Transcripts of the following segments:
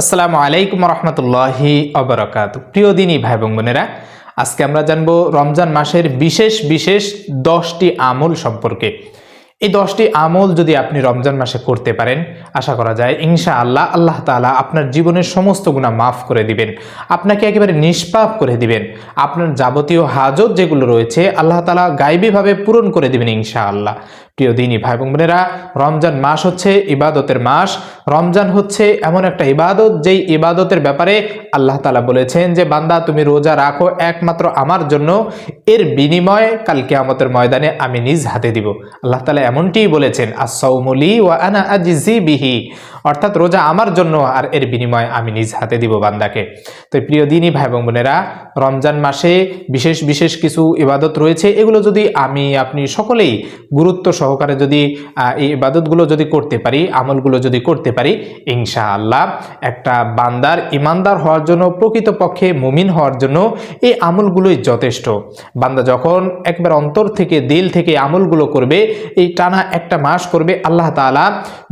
আসসালামু আলাইকুম রহমতুল্লাহি অবরাকাত। প্রিয় দিনই ভাই বোন বোনেরা, আজকে আমরা জানব রমজান মাসের বিশেষ বিশেষ দশটি আমল সম্পর্কে। এই দশটি আমল যদি আপনি রমজান মাসে করতে পারেন, আশা করা যায় ইনশা আল্লাহ আল্লাহ তাআলা আপনার জীবনের সমস্ত গুণা মাফ করে দিবেন, আপনাকে একেবারে নিষ্পাপ করে দিবেন, আপনার যাবতীয় হাজত যেগুলো রয়েছে আল্লাহ তাআলা গাইবীভাবে পূরণ করে দিবেন ইনশা আল্লাহ প্রিয় দিনই ভাই বোন বোনেরা রমজান মাস হচ্ছে ইবাদতের মাস। রমজান হচ্ছে এমন একটা ইবাদত, যেই ইবাদতের ব্যাপারে আল্লাহ তালা বলেছেন যে, বান্দা, তুমি রোজা রাখো একমাত্র আমার জন্য। এর বিনিময়ে কাল কিয়ামতের ময়দানে আমি নিজ হাতে দিব। আল্লাহ তালা এমনটিই বলেছেন আসৌমলি ওয়া আনা আজিজি বিহি। অর্থাৎ রোজা আমার জন্য আর এর বিনিময়ে আমি নিজ হাতে দিব বান্দাকে। তো প্রিয় দিনই ভাই বোন বোনেরা রমজান মাসে বিশেষ বিশেষ কিছু ইবাদত রয়েছে। এগুলো যদি আমি, আপনি সকলেই গুরুত্ব সহকারে যদি এই ইবাদতগুলো যদি করতে পারি, আমলগুলো যদি করতে পারি ইনশা আল্লাহ একটা বান্দার ইমানদার হওয়ার জন্য, প্রকৃতপক্ষে মুমিন হওয়ার জন্য এই আমলগুলোই যথেষ্ট। বান্দা যখন একবার অন্তর থেকে, দিল থেকে আমলগুলো করবে, এই টানা একটা মাস করবে, আল্লাহ তাআলা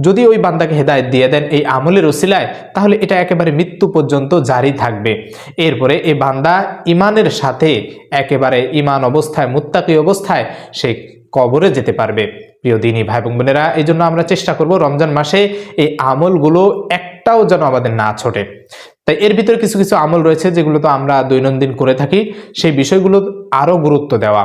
যদি ওই বান্দাকে হেদায়েত দিয়ে দেন এই আমলের ওসিলায়, তাহলে এটা একেবারে মৃত্যু পর্যন্ত জারি থাকবে। এরপরে এই বান্দা ইমানের সাথে একেবারে ইমান অবস্থায়, মুত্তাকি অবস্থায়, সে কবরে যেতে পারবে। প্রিয় দিনী ভাই বোন বোনেরা এই জন্য আমরা চেষ্টা করব রমজান মাসে এই আমলগুলো একটাও যেন আমাদের না ছোটে। তাই এর ভিতরে কিছু কিছু আমল রয়েছে যেগুলো তো আমরা দৈনন্দিন করে থাকি, সেই বিষয়গুলো আরও গুরুত্ব দেওয়া।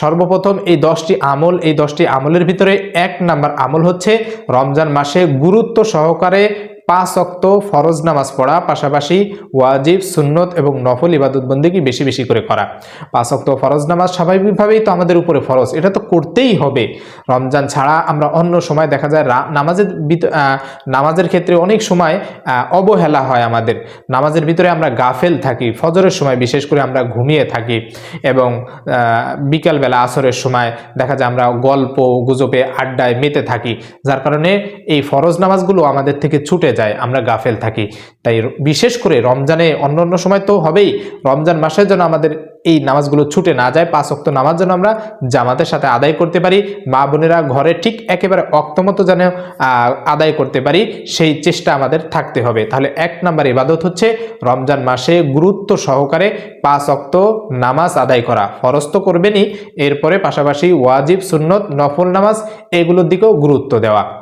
সর্বপ্রথম এই দশটি আমল, এই দশটি আমলের ভিতরে এক নাম্বার আমল হচ্ছে রমজান মাসে গুরুত্ব সহকারে পাঁচ অক্ত ফরজ নামাজ পড়া, পাশাপাশি ওয়াজিব, সুন্নত এবং নফল ইবাদত বন্দিকে বেশি বেশি করে করা। পাঁচ অক্ত ফরজ নামাজ স্বাভাবিকভাবেই তো আমাদের উপরে ফরজ। এটা তো করতেই হবে। রমজান ছাড়া আমরা অন্য সময় দেখা যায় নামাজের নামাজের ক্ষেত্রে অনেক সময় অবহেলা হয় আমাদের। নামাজের ভিতরে আমরা গাফেল থাকি, ফজরের সময় বিশেষ করে আমরা ঘুমিয়ে থাকি এবং বিকালবেলা আসরের সময় দেখা যায় আমরা গল্প, গুজবে, আড্ডায় মেতে থাকি, যার কারণে এই ফরজ নামাজগুলো আমাদের থেকে ছুটে যায়। আমরা গাফেল থাকি। তাই বিশেষ করে রমজানে অন্য অন্য সময় তো হবেই। রমজান মাসের জন্য আমাদের এই নামাজগুলো ছুটে না যায়, পাঁচ অক্ত নামাজ যেন আমরা জামাতের সাথে আদায় করতে পারি, মা বোনেরা ঘরে ঠিক একেবারে অক্তমতো যেন আদায় করতে পারি, সেই চেষ্টা আমাদের থাকতে হবে। তাহলে এক নাম্বার ইবাদত হচ্ছে রমজান মাসে গুরুত্ব সহকারে পাঁচ অক্ত নামাজ আদায় করা। ফরজ তো করবেনই, এরপরে পাশাপাশি ওয়াজিব, সুন্নত, নফল নামাজ, এগুলোর দিকেও গুরুত্ব দেওয়া।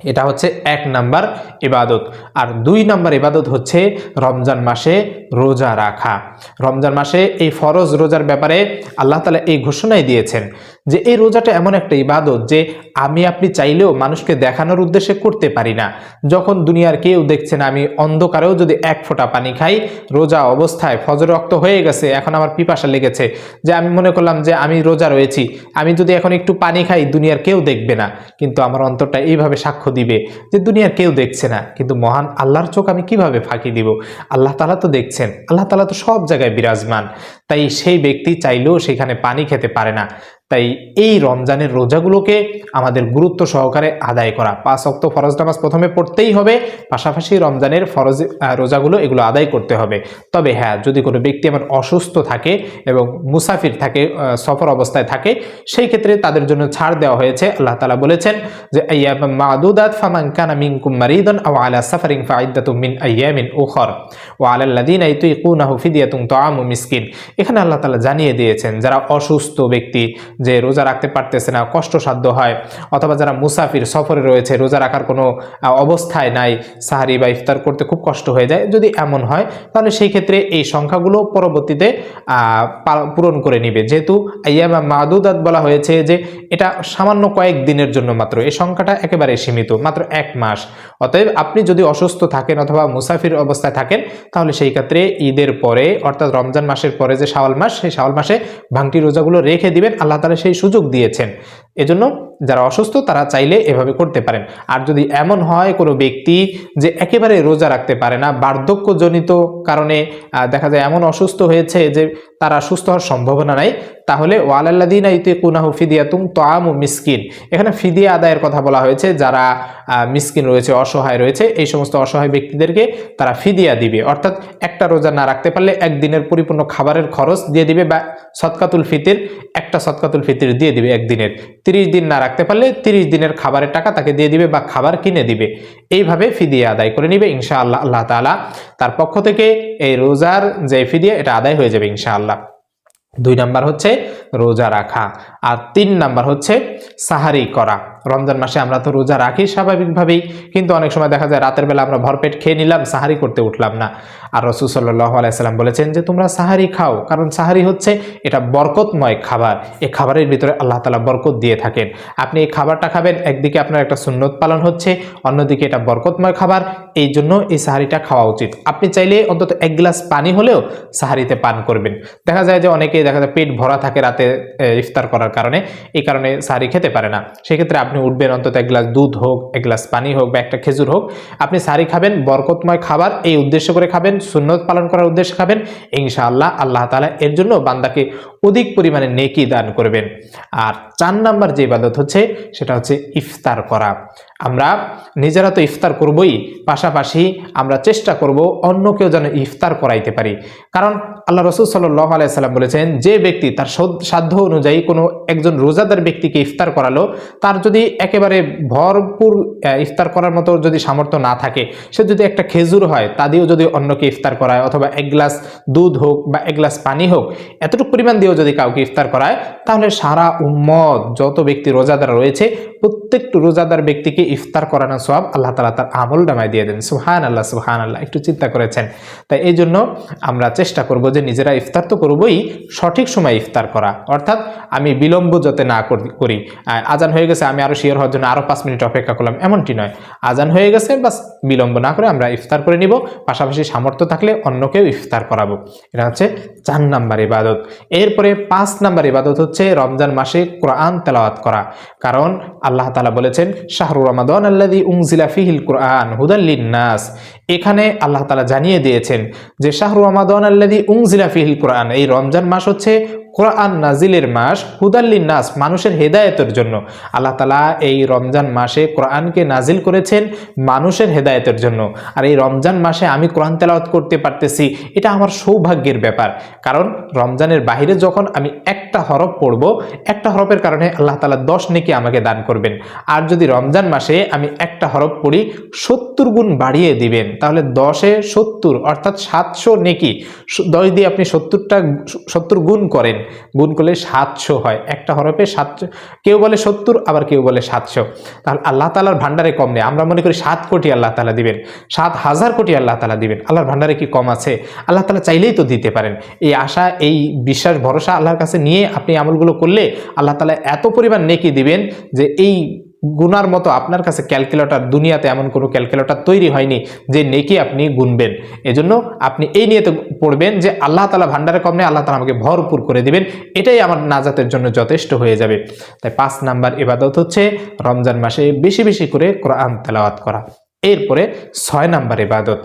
এটা হচ্ছে এক নাম্বার ইবাদত। আর দুই নাম্বার ইবাদত হচ্ছে রমজান মাসে রোজা রাখা। রমজান মাসে এই ফরজ রোজার ব্যাপারে আল্লাহ তালা এই ঘোষণাই দিয়েছেন যে এই রোজাটা এমন একটা ইবাদত যে আমি আপনি চাইলেও মানুষকে দেখানোর উদ্দেশ্যে করতে পারি না। যখন দুনিয়ার কেউ দেখছেন আমি অন্ধকারেও যদি এক ফোঁটা পানি খাই, রোজা অবস্থায় ফজর রক্ত হয়ে গেছে, এখন আমার পিপাসা লেগেছে যে আমি মনে করলাম যে আমি রোজা রয়েছি, আমি যদি এখন একটু পানি খাই, দুনিয়ার কেউ দেখবে না। কিন্তু আমার অন্তরটা এইভাবে সাক্ষ্য দিবে যে দুনিয়ার কেউ দেখছে না। কিন্তু মহান আল্লাহর চোখ আমি কীভাবে ফাঁকি দিব? আল্লাহ তালা তো দেখছেন, আল্লাহ তালা তো সব জায়গায় বিরাজমান। তাই সেই ব্যক্তি চাইলেও সেখানে পানি খেতে পারে না। তাই এই রমজানের রোজাগুলোকে আমাদের গুরুত্ব সহকারে আদায় করা। পাঁচ অক্ত ফরজ নামাজ প্রথমে পড়তেই হবে, পাশাপাশি রমজানের ফরজ রোজাগুলো এগুলো আদায় করতে হবে। তবে হ্যাঁ যদি কোনো ব্যক্তি আমার অসুস্থ থাকে এবং মুসাফির থাকে সফর অবস্থায় থাকে, সেই ক্ষেত্রে তাদের জন্য ছাড় দেওয়া হয়েছে। আল্লাহ তালা বলেছেন যে মারিদান মিসকিন। এখানে আল্লাহ তালা জানিয়ে দিয়েছেন, যারা অসুস্থ ব্যক্তি যে রোজা রাখতে পারতেছে না, কষ্টসাধ্য হয়, অথবা যারা মুসাফির সফরে রয়েছে, রোজা রাখার কোনো অবস্থায় নাই, সাহারি বা ইফতার করতে খুব কষ্ট হয়ে যায়, যদি এমন হয়, তাহলে সেই ক্ষেত্রে এই সংখ্যাগুলো পরবর্তীতে পূরণ করে নিবে। যেহেতু আইয়ামা মাদুদাত বলা হয়েছে যে, এটা সামান্য কয়েক দিনের জন্য মাত্র, এই সংখ্যাটা একেবারে সীমিত, মাত্র এক মাস। অতএব আপনি যদি অসুস্থ থাকেন অথবা মুসাফির অবস্থায় থাকেন, তাহলে সেই ক্ষেত্রে ঈদের পরে, অর্থাৎ রমজান মাসের পরে যে শাওয়াল মাস, সেই শাওয়াল মাসে ভাঙটি রোজাগুলো রেখে দিবেন, আল্লাহ তালা সেই সুযোগ দিয়েছেন। এজন্য যারা অসুস্থ, তারা চাইলে এভাবে করতে পারেন। আর যদি এমন হয় কোনো ব্যক্তি যে একেবারে রোজা রাখতে পারে না, বার্ধক্যজনিত কারণে দেখা যায় এমন অসুস্থ হয়েছে যে তারা সুস্থ হওয়ার সম্ভাবনা নাই, তাহলে ওয়ালাল্লাদিনা ইতে কুনাহু ফিদিয়াতুম তোয়ামু মিসকিন। এখানে ফিদিয়া আদায়ের কথা বলা হয়েছে, যারা মিসকিন রয়েছে, অসহায় রয়েছে, এই সমস্ত অসহায় ব্যক্তিদেরকে তারা ফিদিয়া দিবে। অর্থাৎ একটা রোজা না রাখতে পারলে একদিনের পরিপূর্ণ খাবারের খরচ দিয়ে দিবে বা সৎকাতুল ফিতির, একটা সৎকাতুল ফিতির দিয়ে দিবে একদিনের। তিরিশ দিন না রাখতে পারলে তিরিশ দিনের খাবারের টাকা তাকে দিয়ে দিবে বা খাবার কিনে দিবে। এইভাবে ফিদিয়া আদায় করে নিবে ইনশাআল্লাহ, আল্লাহ আল্লাহ তালা তার পক্ষ থেকে এই রোজার যে ফিদিয়া, এটা আদায় হয়ে যাবে ইনশাআল্লাহ। দুই নাম্বার হচ্ছে রোজা রাখা। আর তিন নাম্বার হচ্ছে সাহারি করা। রমজান মাসে আমরা তো রোজা রাখি স্বাভাবিকভাবেই, কিন্তু অনেক সময় দেখা যায় রাতের বেলা আমরা ভরপেট খেয়ে নিলাম, সাহারি করতে উঠলাম না। আর রসুল সাল্লাহ আলাইসাল্লাম বলেছেন যে, তোমরা সাহারি খাও, কারণ সাহারি হচ্ছে এটা বরকতময় খাবার। এই খাবারের ভিতরে আল্লাহ তালা বরকত দিয়ে থাকেন। আপনি এই খাবারটা খাবেন, একদিকে আপনার একটা সুন্নত পালন হচ্ছে, অন্যদিকে এটা বরকতময় খাবার। এই জন্য এই সাহারিটা খাওয়া উচিত। আপনি চাইলে অন্তত এক গ্লাস পানি হলেও সাহারিতে পান করবেন। দেখা যায় যে অনেকেই দেখা যায় পেট ভরা থাকে রাতে এ, ইফতার করার কারণে এই কারণে সাহারি খেতে পারে না। সেক্ষেত্রে আপনি উঠবেন অন্তত এক গ্লাস দুধ হোক এক গ্লাস পানি হোক বা একটা খেজুর হোক আপনি সাহারি খাবেন বরকতময় খাবার এই উদ্দেশ্য করে খাবেন সুন্নত পালন করার উদ্দেশ্যে খাবেন ইনশাআল্লাহ আল্লাহ তালা এর জন্য বান্দাকে অধিক পরিমাণে নেকি দান করবেন। আর চার নাম্বার যে ইবাদত হচ্ছে সেটা হচ্ছে ইফতার করা। আমরা নিজেরা তো ইফতার করবই, পাশাপাশি আমরা চেষ্টা করব অন্যকেও যেন ইফতার করাইতে পারি। কারণ আল্লাহ রসুল সাল্লাহ আলাইসাল্লাম বলেছেন, যে ব্যক্তি তার সাধ্য অনুযায়ী কোনো একজন রোজাদার ব্যক্তিকে ইফতার করালো, তার যদি একেবারে ভরপুর ইফতার করার মতো যদি সামর্থ্য না থাকে, সে যদি একটা খেজুর হয়, তা দিয়েও যদি অন্যকে ইফতার করায়, অথবা এক গ্লাস দুধ হোক বা এক গ্লাস পানি হোক, এতটুকু পরিমাণ দিয়েও যদি কাউকে ইফতার করায়, তাহলে সারা উম্মত, যত ব্যক্তি রোজাদার রয়েছে, প্রত্যেকটি রোজাদার ব্যক্তিকে ইফতার করানো সব আল্লাহ তালা তার আমল নামায় দিয়ে দেন। সুহান আল্লাহ সুহান আল্লাহ একটু চিন্তা করেছেন। তাই এই জন্য আমরা চেষ্টা করব যে নিজেরা ইফতার তো করবই, সঠিক সময় ইফতার করা। অর্থাৎ আমি বিলম্ব যাতে না করি- আজান হয়ে গেছে, আমি আরও শিওর হওয়ার জন্য আরও পাঁচ মিনিট অপেক্ষা করলাম, এমনটি নয়। আজান হয়ে গেছে, বাস বিলম্ব না করে আমরা ইফতার করে নিব। পাশাপাশি সামর্থ্য থাকলে অন্যকেও ইফতার করাবো। এটা হচ্ছে চার নাম্বার ইবাদত। এরপরে পাঁচ নাম্বার ইবাদত হচ্ছে রমজান মাসে কোরআন তেলাওয়াত করা। কারণ আল্লাহ তালা বলেছেন শাহরু রমাদন আল্লাদি উংজিলা ফিহিল কোরআন হুদাল্লিন নাস এখানে আল্লাহ তালা জানিয়ে দিয়েছেন যে, শাহরু রমাদন আল্লাদি উংজিলা ফিহিল কোরআন এই রমজান মাস হচ্ছে কোরআন নাজিলের মাস হুদাল্লিন নাস মানুষের হেদায়েতের জন্য। আল্লাহ তালা এই রমজান মাসে কোরআনকে নাজিল করেছেন মানুষের হেদায়েতের জন্য। আর এই রমজান মাসে আমি কোরআন তেলাওয়াত করতে পারতেছি, এটা আমার সৌভাগ্যের ব্যাপার। কারণ রমজানের বাইরে যখন আমি একটা হরফ পড়ব, একটা হরফের কারণে আল্লাহ তালা দশ নেকি আমাকে দান করবেন। আর যদি রমজান মাসে আমি একটা হরফ পড়ি, সত্তর গুণ বাড়িয়ে দিবেন, তাহলে দশে সত্তর, অর্থাৎ সাতশো নেকি, দশ দিয়ে আপনি সত্তরটা, সত্তর গুণ করেন। গুণ করলে সাতশো হয়। একটা হরফে সাতশো, কেউ বলে সত্তর, আবার কেউ বলে সাতশো। তাহলে আল্লাহ তালার ভান্ডারে কম নেই। আমরা মনে করি সাত কোটি আল্লাহ তালা দিবেন। সাত হাজার কোটি আল্লাহ তালা দিবেন। আল্লাহর ভান্ডারে কি কম আছে? আল্লাহ তালা চাইলেই তো দিতে পারেন। এই আশা, এই বিশ্বাস, ভরসা আল্লাহর কাছে নিয়ে আপনি আমলগুলো করলে আল্লাহ তালা এত পরিমাণ নেকি দিবেন যে এই গুনার মতো আপনার কাছে ক্যালকুলেটর, দুনিয়াতে এমন কোনো ক্যালকুলেটর তৈরি হয়নি যে নেকি আপনি গুনবেন। এজন্য আপনি এই নিয়ে তো পড়বেন যে আল্লাহ তালা ভান্ডারে কম নেই, আল্লাহ তালা আমাকে ভরপুর করে দিবেন। এটাই আমার নাজাতের জন্য যথেষ্ট হয়ে যাবে। তাই পাঁচ নাম্বার ইবাদত হচ্ছে রমজান মাসে বেশি বেশি করে কোরআন তেলাওয়াত করা। এরপরে ছয় নাম্বার ইবাদত।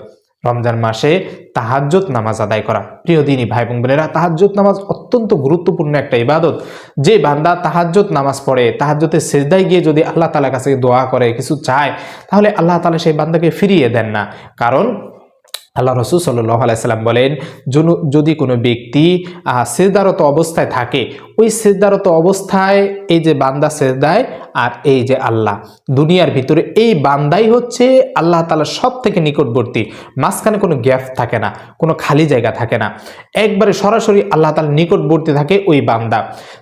রমজান মাসে তাহাজ্জত নামাজ আদায় করা। প্রিয় দিনী ভাই বোন বোনেরা তাহাজ্জত নামাজ অত্যন্ত গুরুত্বপূর্ণ একটা ইবাদত। যে বান্দা তাহাজ্জত নামাজ পড়ে তাহাজ্জতের সেজদায় গিয়ে যদি আল্লাহ তালার কাছে দোয়া করে, কিছু চায়, তাহলে আল্লাহ তালা সেই বান্দাকে ফিরিয়ে দেন না। কারণ আল্লাহ রসুল সাল্লাহ আলাইসাল্লাম বলেন যদি কোনো ব্যক্তি আহ, সেজদারত অবস্থায় থাকে ওই সেজদারত অবস্থায় এই যে বান্দা সেজদায় আর এই যে আল্লাহ দুনিয়ার ভিতরে এই বান্দাই হচ্ছে আল্লাহ তালার সব থেকে নিকটবর্তী। মাঝখানে কোনো গ্যাপ থাকে না কোনো খালি জায়গা থাকে না। একবারে সরাসরি আল্লাহ তালার নিকটবর্তী থাকে ওই বান্দা।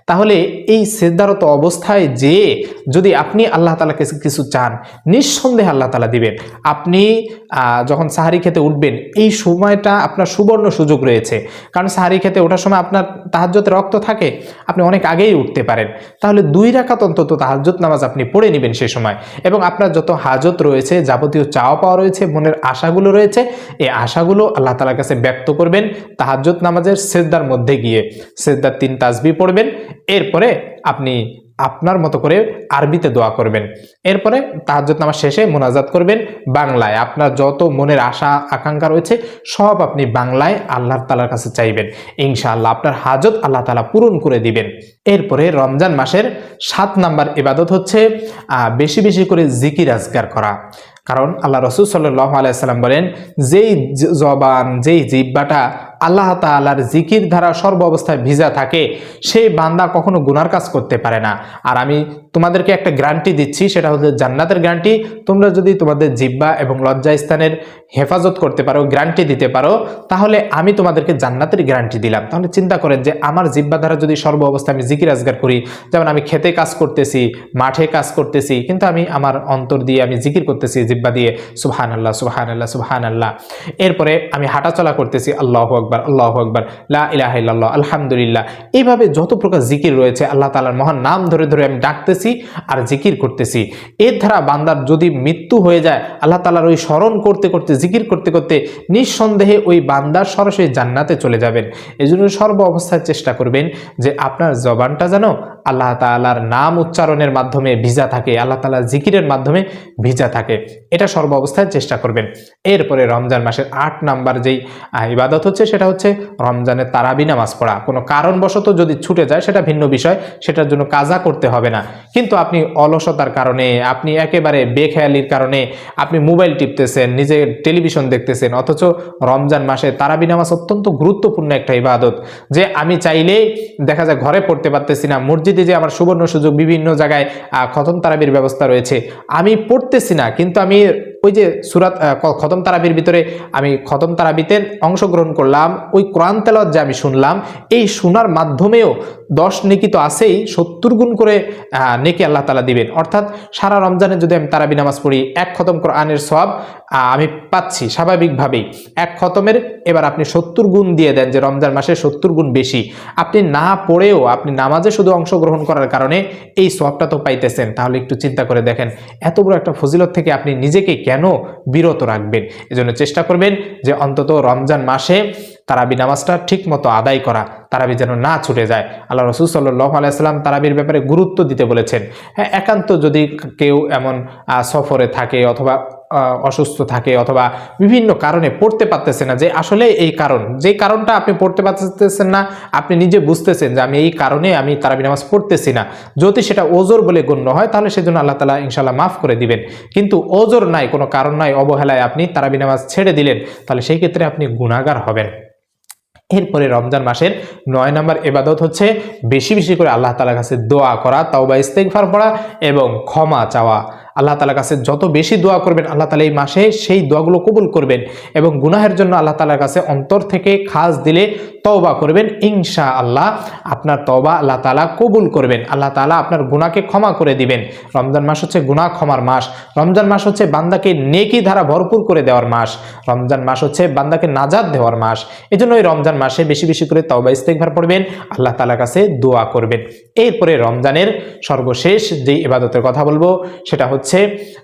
তাহলে এই সেজদারত অবস্থায় যে যদি আপনি আল্লাহ তালাকে কিছু চান নিঃসন্দেহে আল্লাহ তালা দিবেন। আপনি যখন সাহারি খেতে উঠবেন এই সময়টা আপনার সুবর্ণ সুযোগ রয়েছে। কারণ সাহারি খেতে ওঠার সময় আপনার তাহাজ্যতে রক্ত থাকে, আপনি অনেক আগেই উঠতে পারেন। তাহলে দুই রাকাত অন্তত তাহাজ্জত নামাজ আপনি পড়ে নেবেন সে সময়। এবং আপনার যত হাজত রয়েছে, যাবতীয় চাওয়া পাওয়া রয়েছে, মনের আশাগুলো রয়েছে, এই আশাগুলো আল্লাহ তালার কাছে ব্যক্ত করবেন তাহাজ্জত নামাজের সেজদার মধ্যে গিয়ে। সেজদার তিন তাসবি পড়বেন। এরপরে আপনি আপনার মতো করে আরবিতে দোয়া করবেন। এরপরে তাহাজ্জত নামাজ শেষে মোনাজাত করবেন বাংলায়। আপনার যত মনের আশা, আকাঙ্ক্ষা রয়েছে, সব আপনি বাংলায় আল্লাহ তালার কাছে চাইবেন। ইনশাআল্লাহ আপনার হাজত আল্লাহ তালা পূরণ করে দিবেন। এরপরে রমজান মাসের সাত নাম্বার ইবাদত হচ্ছে বেশি বেশি করে জিকির আজগার করা। কারণ আল্লাহ রসুল সাল্লাহ আলাইসাল্লাম বলেন, যেই জবান, যেই জিব্বাটা আল্লাহ তাআলার জিকির ধারা সর্ব অবস্থায় ভিজা থাকে, সেই বান্দা কখনো গুনার কাজ করতে পারে না। আর আমি তোমাদেরকে একটা গ্যারান্টি দিচ্ছি, সেটা হচ্ছে জান্নাতের গ্যারান্টি তোমরা যদি তোমাদের জিব্বা এবং লজ্জা স্থানের হেফাজত করতে পারো গ্যারান্টি দিতে পারো, তাহলে আমি তোমাদেরকে জান্নাতের গ্যারান্টি দিলাম। তাহলে চিন্তা করেন যে আমার জিব্বা দ্বারা যদি সর্ব অবস্থায় আমি জিকির আজগার করি, যেমন আমি খেতে কাজ করতেছি, মাঠে কাজ করতেছি, কিন্তু আমি আমার অন্তর দিয়ে আমি জিকির করতেছি জিব্বা দিয়ে সুবহান আল্লাহ সুবহান আল্লাহ সুবহান আল্লাহ এরপরে আমি হাঁটাচলা করতেছি, আল্লাহ আকবর, আল্লাহ আকবর, লা ইলাহা ইল্লাল্লাহ, আলহামদুলিল্লাহ। এইভাবে যত প্রকার জিকির রয়েছে, আল্লাহ তালার মহান নাম ধরে ধরে আমি ডাকতেছি আর জিকির করতেছি। এর দ্বারা বান্দার যদি মৃত্যু হয়ে যায়, আল্লাহ তালার ওই স্মরণ করতে করতে, জিকির করতে করতে নিঃসন্দেহে ওই বান্দার সরাসরি জান্নাতে চলে যাবেন। এই জন্য সর্ব অবস্থায় চেষ্টা করবেন যে আপনার জবানটা যেন আল্লাহ তাআলার নাম উচ্চারণের মাধ্যমে ভিজা থাকে, আল্লাহ তাআলার জিকিরের মাধ্যমে ভিজা থাকে। এটা সর্ব অবস্থায় চেষ্টা করবেন। এরপরে রমজান মাসের আট নাম্বার যেই ইবাদত হচ্ছে, সেটা হচ্ছে রমজানের তারাবি নামাজ পড়া। কোনো কারণবশত যদি ছুটে যায়, সেটা ভিন্ন বিষয়, সেটার জন্য কাজা করতে হবে না। কিন্তু আপনি অলসতার কারণে, আপনি একেবারে বেখেয়ালির কারণে, আপনি মোবাইল টিপতেছেন নিজে টেলিভিশন দেখতেছেন, অথচ রমজান মাসে তারাবি নামাজ অত্যন্ত গুরুত্বপূর্ণ একটা ইবাদত, যে আমি চাইলেই দেখা যায় ঘরে পড়তে পারতেছি না, মসজিদে যে আমার সুবর্ণ সুযোগ বিভিন্ন জায়গায় খতম তারাবির ব্যবস্থা রয়েছে, আমি পড়তেছি না, কিন্তু আমি ওই যে সুরাত খতম তারাবির ভিতরে আমি খতম তারাবিতে অংশগ্রহণ করলাম, ওই কোরআন তেলত যে আমি শুনলাম, এই শোনার মাধ্যমেও দশ নেকি তো আছেই, সত্তর গুণ করে নেকি আল্লাহ তালা দিবেন। অর্থাৎ সারা রমজানে যদি আমি তারাবি নামাজ পড়ি, এক খতম কোরআনের সব আমি পাচ্ছি স্বাভাবিকভাবেই। এক খতমের, এবার আপনি সত্তর গুণ দিয়ে দেন যে রমজান মাসে সত্তর গুণ বেশি। আপনি না পড়েও আপনি নামাজে শুধু অংশগ্রহণ করার কারণে এই সবটা তো পাইতেছেন। তাহলে একটু চিন্তা করে দেখেন, এত বড় একটা ফজিলত থেকে আপনি নিজেকে কেন বিরত রাখবেন? এজন্য চেষ্টা করবেন যে অন্তত রমজান মাসে তারাবি নামাজটা ঠিক মতো আদায় করা, তারাবি যেন না ছুটে যায়। আল্লাহ রসুল সাল্লাহ আলাইসাল্লাম তারাবির ব্যাপারে গুরুত্ব দিতে বলেছেন। হ্যাঁ একান্ত যদি কেউ এমন সফরে থাকে অথবা অসুস্থ থাকে অথবা বিভিন্ন কারণে পড়তে পারতেছে না যে আসলে এই কারণ, যে কারণটা আপনি পড়তে পারতেছেন না, আপনি নিজে বুঝতেছেন যে আমি এই কারণে আমি তারাবি নামাজ পড়তেছি না। যদি সেটা ওজোর বলে গণ্য হয়, তাহলে সেজন্য আল্লাহ তালা ইনশাল্লাহ মাফ করে দিবেন। কিন্তু ওজোর নাই, কোনো কারণ নাই, অবহেলায় আপনি তারাবি নামাজ ছেড়ে দিলেন, তাহলে সেই ক্ষেত্রে আপনি গুণাগার হবেন। এরপরে রমজান মাসের নয় নম্বর এবাদত হচ্ছে বেশি বেশি করে আল্লাহ তালার কাছে দোয়া করা তাও বা ইস্তেকফার পড়া এবং ক্ষমা চাওয়া। আল্লাহ তালার কাছে যত বেশি দোয়া করবেন, আল্লাহ তালা এই মাসে সেই দোয়াগুলো কবুল করবেন এবং গুনাহের জন্য আল্লাহ তালার কাছে অন্তর থেকে খাস দিলে তওবা করবেন। ইনশা আল্লাহ আপনার তওবা আল্লাহ তালা কবুল করবেন। আল্লাহ তালা আপনার গুনাহকে ক্ষমা করে দিবেন। রমজান মাস হচ্ছে গুনাহ ক্ষমার মাস। রমজান মাস হচ্ছে বান্দাকে নেকি ধারা ভরপুর করে দেওয়ার মাস। রমজান মাস হচ্ছে বান্দাকে নাজাদ দেওয়ার মাস। এই রমজান মাসে বেশি বেশি করে তওবা ইস্তেকভার পড়বেন, আল্লাহ তালার কাছে দোয়া করবেন। এরপরে রমজানের সর্বশেষ যে ইবাদতের কথা বলব, সেটা হচ্ছে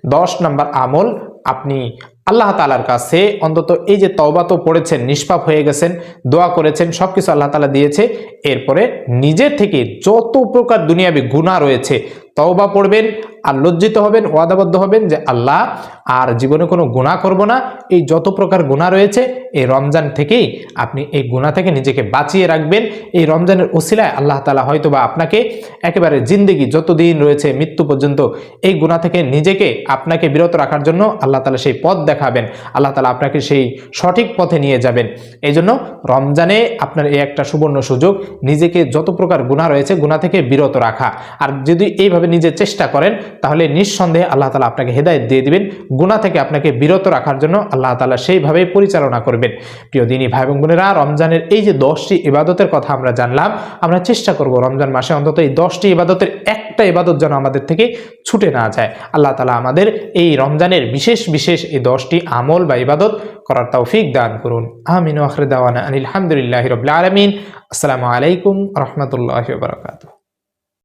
দশ নম্বর আমল। আপনি আল্লাহ তালার কাছে অন্তত এই যে তওবা তো পড়েছেন, নিষ্পাপ হয়ে গেছেন, দোয়া করেছেন সব কিছু আল্লাহ তালা দিয়েছে। এরপরে নিজের থেকে যত প্রকার দুনিয়াবি গুণা রয়েছে তওবা পড়বেন, আর লজ্জিত হবেন, ওয়াদাবদ্ধ হবেন যে আল্লাহ আর জীবনে কোনো গুণা করব না। এই যত প্রকার গুণা রয়েছে, এই রমজান থেকেই আপনি এই গুণা থেকে নিজেকে বাঁচিয়ে রাখবেন। এই রমজানের ওসিলায় আল্লাহ তালা হয়তো বা আপনাকে একেবারে জিন্দেগি যতদিন রয়েছে মৃত্যু পর্যন্ত এই গুণা থেকে নিজেকে, আপনাকে বিরত রাখার জন্য আল্লাহ তালা সেই পথ দেখাবেন। আল্লাহ তালা আপনাকে সেই সঠিক পথে নিয়ে যাবেন। এই জন্য রমজানে আপনার এই একটা সুবর্ণ সুযোগ, নিজেকে যত প্রকার গুণা রয়েছে গুণা থেকে বিরত রাখা। আর যদি এইভাবে নিজে চেষ্টা করেন, তাহলে নিঃসন্দেহে আল্লাহ তালা আপনাকে হেদায়ত দিয়ে দিবেন। গুণা থেকে আপনাকে বিরত রাখার জন্য আল্লাহ তালা সেইভাবেই পরিচালনা করবেন। প্রিয় দিনী ভাই এবং বোনেরা, রমজানের এই যে দশটি ইবাদতের কথা আমরা জানলাম, আমরা চেষ্টা করব রমজান মাসে অন্তত এই দশটি ইবাদতের একটা ইবাদত যেন আমাদের থেকে ছুটে না যায়। আল্লাহ তালা আমাদের এই রমজানের বিশেষ বিশেষ এই দশটি আমল বা ইবাদত করার তৌফিক দান করুন। আমিন আখরে দাওয়ানা আনিল হামদুলিল্লাহ রবিল আলমিন। আসসালামু আলাইকুম রহমতুল্লাহ বারকাতুহ।